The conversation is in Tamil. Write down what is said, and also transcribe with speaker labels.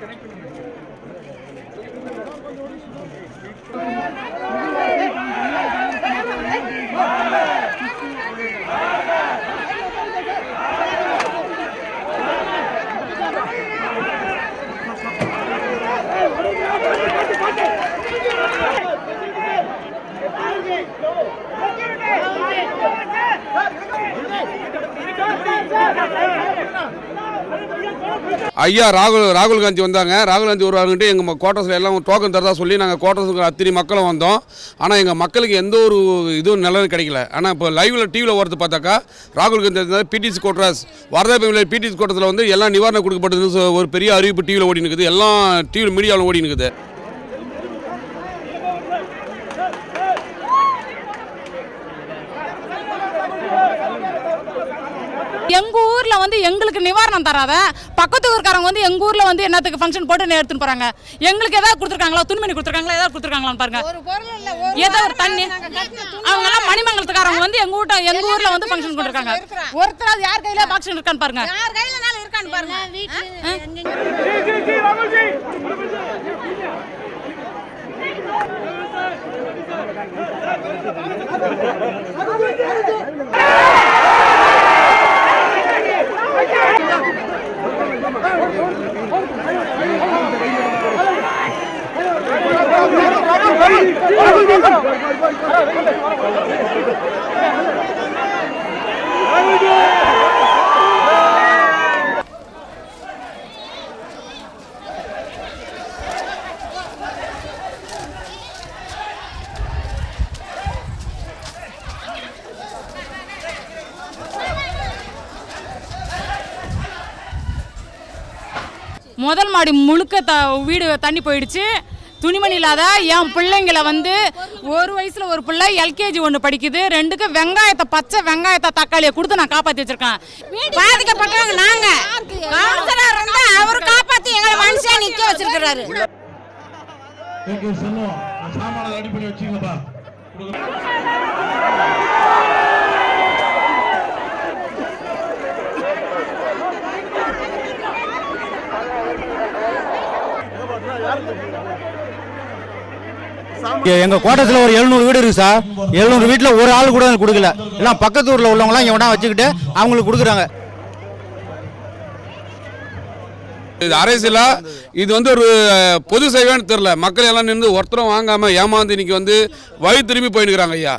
Speaker 1: கனெக்ட் ஐயா ராகுல் ராகுல் காந்தி வந்தாங்க. ராகுல் காந்தி வருவாருங்கிட்டு எங்கள் குவார்ட்டர்ஸில் எல்லாம் டோக்கன் தரதா சொல்லி நாங்கள் குவார்ட்டர்ஸுக்கு அத்தனை மக்களும் வந்தோம். ஆனால் எங்கள் மக்களுக்கு எந்த ஒரு இதுவும் நிலவு கிடைக்கல. ஆனால் இப்போ லைவில் டிவியில் வரது பார்த்தாக்கா ராகுல் காந்தி இருந்தால் பிடிசி கோட்ராஸ் வரதா பெண்கள் பிடிசி கோட்டத்தில் வந்து எல்லாம் நிவாரணம் கொடுக்கப்பட்டதுன்னு ஒரு பெரிய அறிவிப்பு டிவியில் ஓடி நிற்குது எல்லாம் டிவியில் மீடியாவில் ஓடி நிற்குது
Speaker 2: எங்க ஊர்ல வந்து எங்களுக்கு நிவாரணம் தராத பக்கத்து ஊர்க்காரங்க வந்து எங்க ஊர்ல வந்து என்னத்துக்கு ஃபங்க்ஷன் போட்டு எடுத்துன்னு போறாங்க. எங்களுக்கு ஏதாவது கொடுத்துருக்காங்களா? துணிமணி கொடுத்துருக்காங்களா? ஏதாவது கொடுத்துருக்காங்களான்னு பாருங்க.
Speaker 3: ஒரு பொருள் இல்ல ஒரு
Speaker 2: ஏதோ ஒரு தண்ணி. அவங்க எல்லாம் மணிமங்கலத்துக்காரங்க வந்து எங்க ஊட்ட எங்க ஊர்ல வந்து ஃபங்க்ஷன் கொண்டிருக்காங்க ஒருத்தராவது யார் கையில ஃபங்க்ஷன் இருக்கான்னு பாருங்க.
Speaker 3: யார் கையிலனாலும் இருக்கான்னு பாருங்க.
Speaker 2: முதல் மாடி முழுக்க த வீடு தண்ணி போயிடுச்சு. துணிமணி இல்லாத என் பிள்ளைங்களை வந்து ஒரு வயசுல ஒரு பிள்ளை எல்கேஜி ஒன்று படிக்குது. ரெண்டுக்கு வெங்காயத்தை பச்சை வெங்காயத்தை தக்காளியை கொடுத்து நான் காப்பாற்றி வச்சிருக்கேன்.
Speaker 3: பாதிக்கப்பட்டவங்க நாங்க. கவுன்சிலர் இருந்தா அவர் காப்பாத்தி எங்களை மனுஷா நிக்க வச்சிருக்கிறாரு.
Speaker 4: எங்க சொல்லுவோம்
Speaker 5: எங்க கோட்டத்தில் ஒரு எழுநூறு வீடு இருக்கு சார். எழுநூறு வீட்டில் ஒரு ஆள் கூட கொடுக்கல. எல்லாம் பக்கத்து ஊரில் உள்ளவங்களாம் இங்கே வேணா வச்சுக்கிட்டு அவங்களுக்கு கொடுக்குறாங்க.
Speaker 1: இது அரசியலா இது வந்து ஒரு பொது சேவைன்னு தெரில மக்கள் எல்லாம் நின்று ஒருத்தரும் வாங்காமல் ஏமாந்து இன்னைக்கு வந்து வழி திரும்பி போயினுக்கிறாங்க ஐயா.